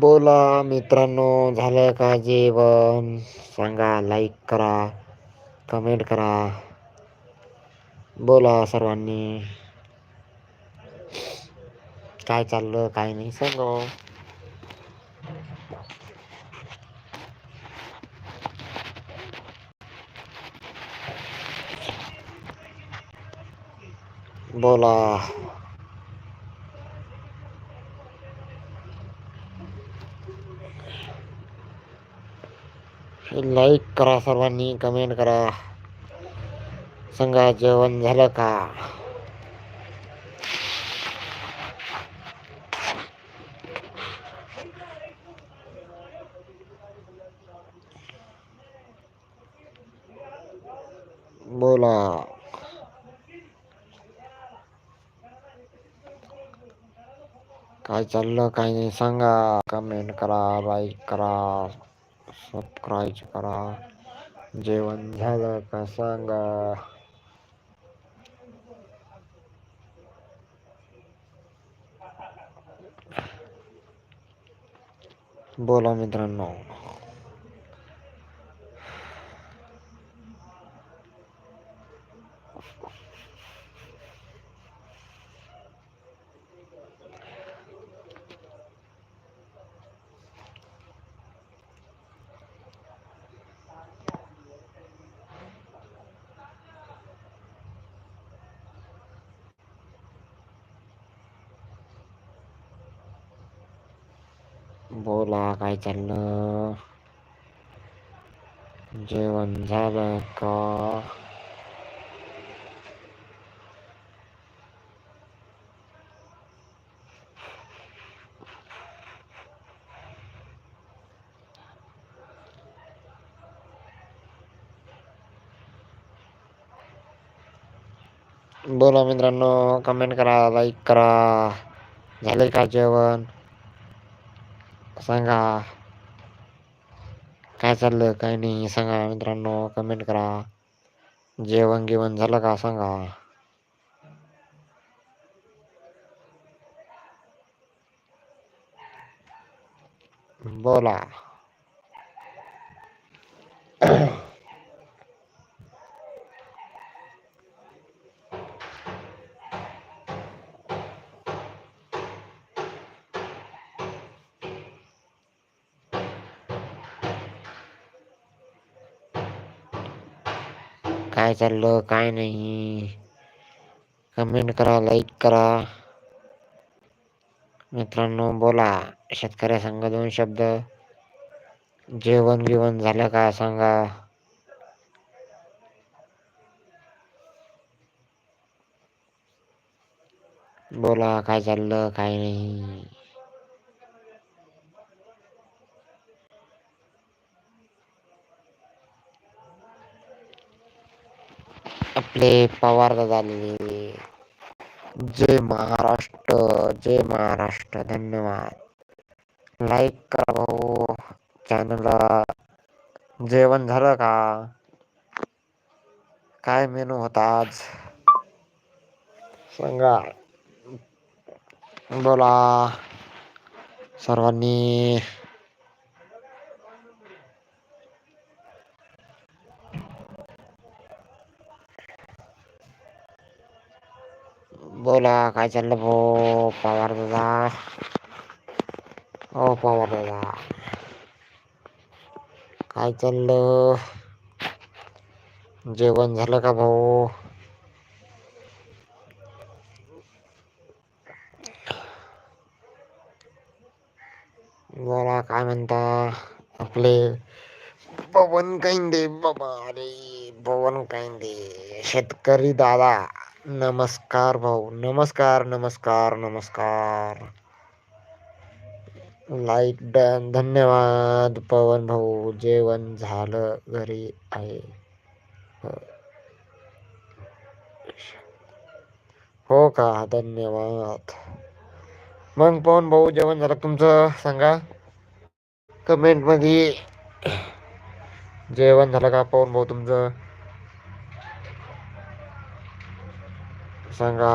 बोला मित्रांनो झालं का जेवण? सांगा लाईक करा कमेंट करा. बोला सर्वांनी. काय चाललं काय नाही सांग. बोला. लाईक करा सर्वांनी कमेंट करा. सांगा जेवण झालं का? बोला. काय चाललं काय नाही सांगा. कमेंट करा लाईक करा. सबस्क्राईब करा जेवण झालं का सांगा बोला मित्रांनो बोला काय चाललं जेवण झालं का बोला मित्रांनो कमेंट करा लाईक करा झाले का जेवण सांगा. काय चाललं काय नाही सांगा मित्रांनो कमेंट करा. जेवण गिवण झालं का सांगा. बोला. चाललं काय नाही. कमेंट करा लाईक करा. मित्रांनो बोला. शेतकऱ्या सांगा दोन शब्द. जेवण बिवण झालं का सांगा. बोला काय चाललं काय नाही. आपले आलेले जय महाराष्ट्र जय महाराष्ट्र धन्यवाद. लाईक करा भाऊ चॅनलला जेवण झालं का? काय मेनू होता आज? सांगा. बोला. सर्वांनी काय चाललं भाऊ? पवार दादा. ओ पवार दादा. काय चाललं? जेवण झालं का भाऊ? बोला काय म्हणता? आपले पवन कैंदे बाबा. अरे पवन कैंदे. शेतकरी दादा. नमस्कार भाऊ. नमस्कार नमस्कार नमस्कार. लाईक डन धन्यवाद पवन भाऊ. जेवण झालं. घरी आहे. हो का? धन्यवाद. मग पवन भाऊ जेवण झालं तुमचं? सांगा. कमेंटमध्ये जेवण झालं का पवन भाऊ तुमचं? सांगा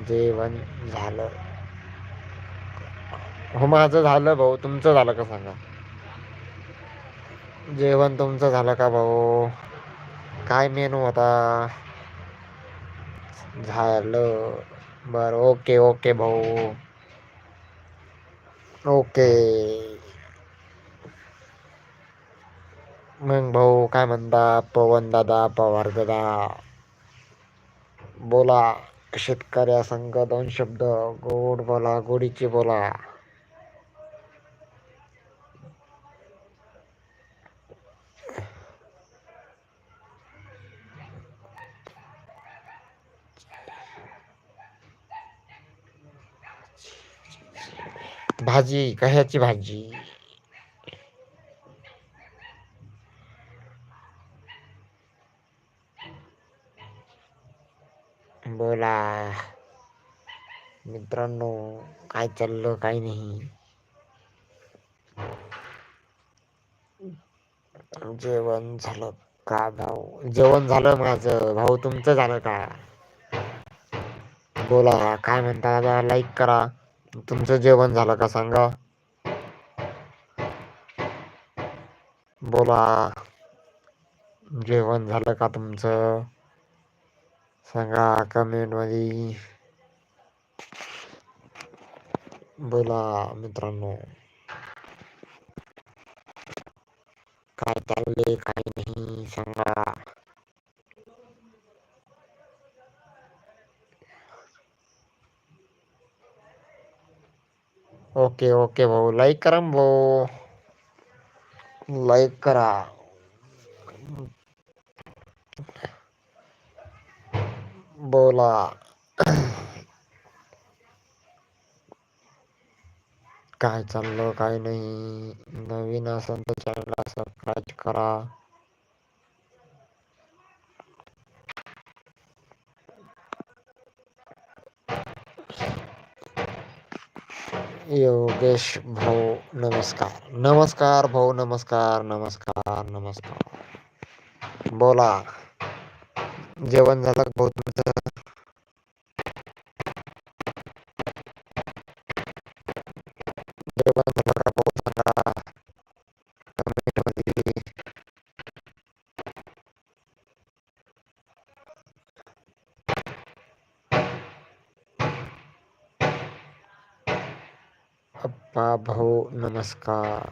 जेवण झालं. हो माझं झालं भाऊ तुमचं झालं का सांगा? जेवण तुमचं झालं का भाऊ? काय मेनू होता? झालं. बरं ओके ओके भाऊ. ओके. मग भाऊ काय म्हणता? पवन दादा पवार दादा. बोला शेतकऱ्या संघ दोन शब्द गोड बोला गोडीचे बोला. भाजी कशाची भाजी? बोला. मित्रांनो काय चाललं काय नाही. जेवण झालं का भाऊ? जेवण झालं माझं. भाऊ तुमचं झालं का? बोला काय म्हणता दादा? लाईक करा. तुमचं जेवण झालं का सांगा? बोला. जेवण झालं का तुमचं? सांगा कमेंटमध्ये बोला मित्रांनो काय चालले काय नाही सांगा ओके ओके भाऊ लाईक करा न भाऊ लाईक करा बोला. काय चाललं काय नाही. नवीन असेल तर चॅनलला सबस्क्राईब करा. योगेश भाऊ नमस्कार. नमस्कार भाऊ नमस्कार नमस्कार नमस्कार. बोला. जेवण झालं भाऊ तुमचं? आपा भाऊ नमस्कार.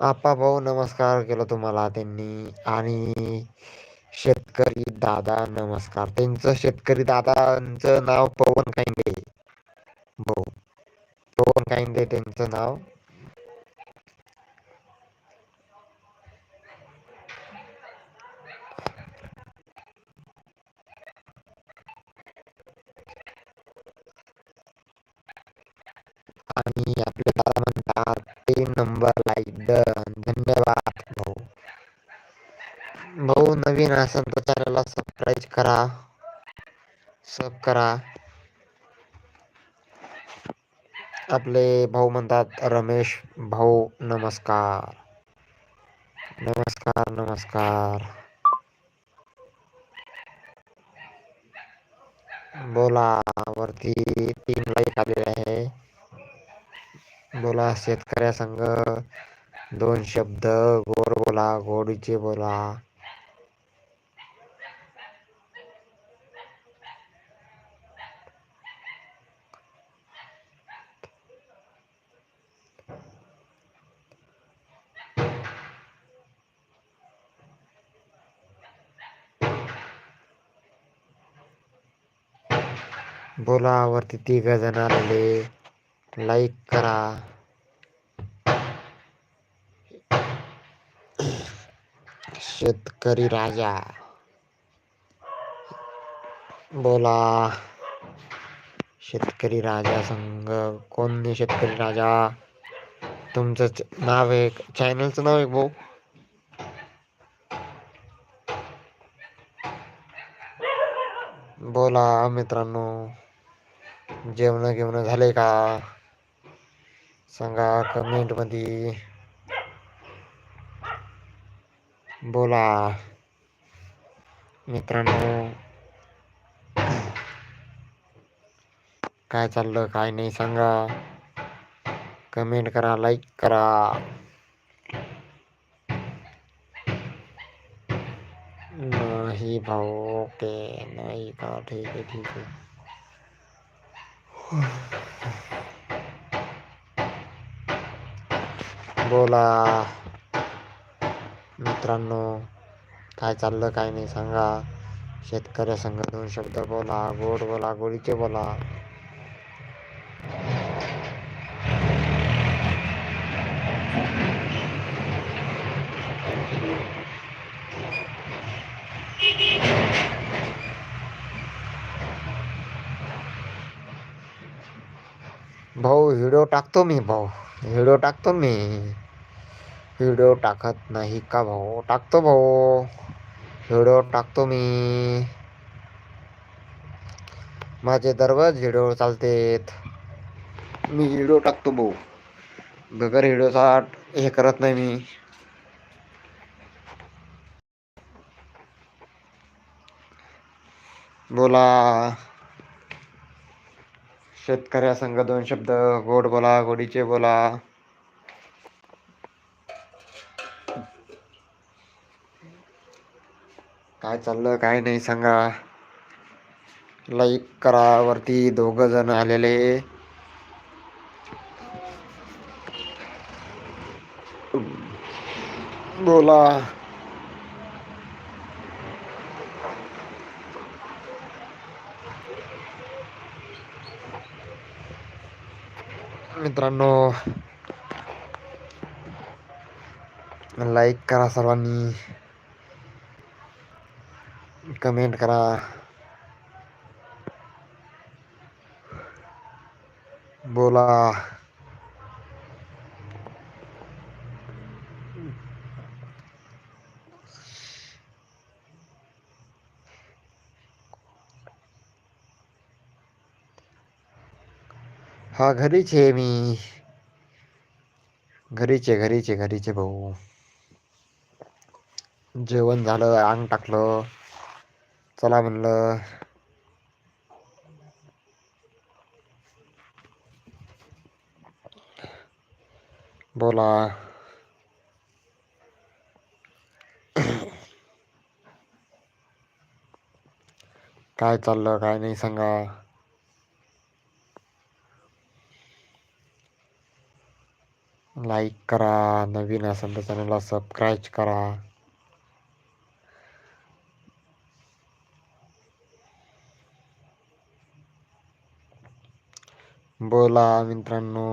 आप्पा भाऊ नमस्कार केलं तुम्हाला त्यांनी. आणि शेतकरी दादा नमस्कार. त्यांचं शेतकरी दादांचं नाव पवन कांदे भाऊ हो. पवन कांदे त्यांचं नाव. नंबर लाईक डन धन्यवाद भाऊ भाऊ नवीन असेल तर चॅनलला सबस्क्राईब करा. सब करा. आपले भाऊ म्हणतात, रमेश भाऊ, नमस्कार. नमस्कार नमस्कार. बोला, वरती तीन लाईक आलेले आहे. बोला शेतकऱ्या संघ दोन शब्द गोड बोला गोडीचे बोला. बोला वरती तिघ जण आलेले. लाईक करा. शेतकरी राजा. बोला. शेतकरी राजा संघ. कोण शेतकरी राजा? तुमच नाव आहे चॅनलचं नाव आहे भाऊ. बोला मित्रांनो. जेवण घेवण झाले का? सांगा कमेंटमध्ये. बोला. मित्रांनो. काय चाललं काय नाही सांगा. कमेंट करा लाईक करा. नाही भाऊ ओके. नाही का? ठीक आहे ठीक आहे. बोला मित्रांनो काय चाललं काय नाही सांगा. शेतकऱ्या संघ दोन शब्द बोला गोड बोला गोडीचे बोला. भाऊ व्हिडिओ टाकतो मी भाऊ. व्हिडिओ टाकतो मी. व्हिडिओ टाकत नाही का भाऊ? टाकतो भाऊ. व्हिडिओ टाकतो मी. माझे दररोज व्हिडिओ चालतेत. मी व्हिडिओ टाकतो भाऊ. बगर व्हिडिओचा हे करत नाही मी. बोला. शेतकऱ्या संघ दोन शब्द गोड बोला गोडीचे बोला. काय चाललं काय नाही सांगा. लाईक करा वरती दोघ जण आलेले. बोला. मित्रांनो लाईक करा सर्वांनी कमेंट करा बोला हा घरीच आहे मी. घरीचे घरीचे घरीचे भाऊ. जेवण झालं अंग टाकलं. चला म्हणलं. बोला. काय चाललं काय नाही सांगा. लाईक करा नवीन असेल तर चॅनलला सबस्क्राईब करा. बोला मित्रांनो.